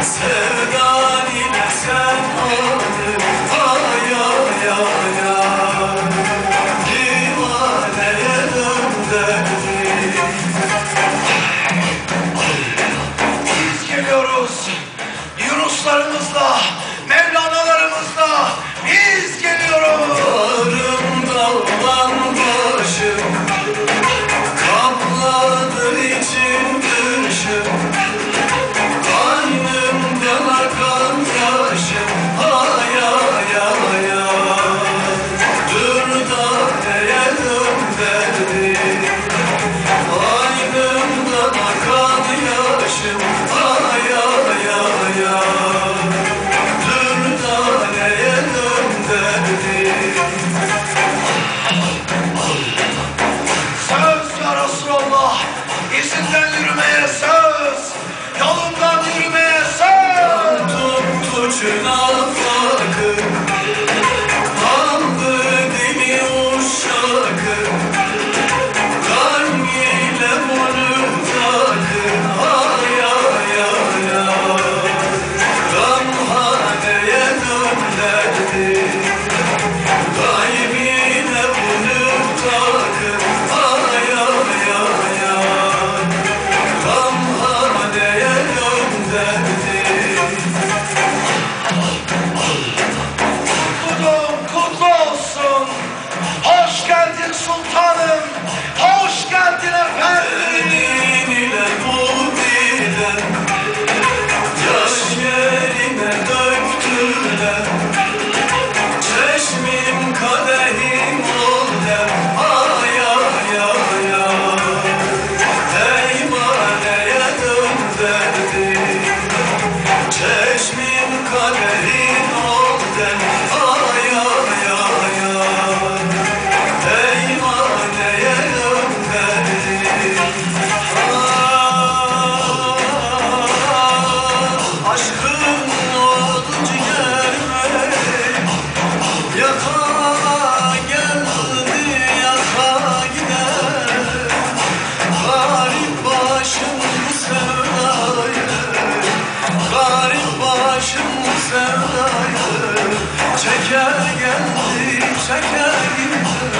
Yes. 총 Tarih başım sevdayı Çeker geldi çeker gider.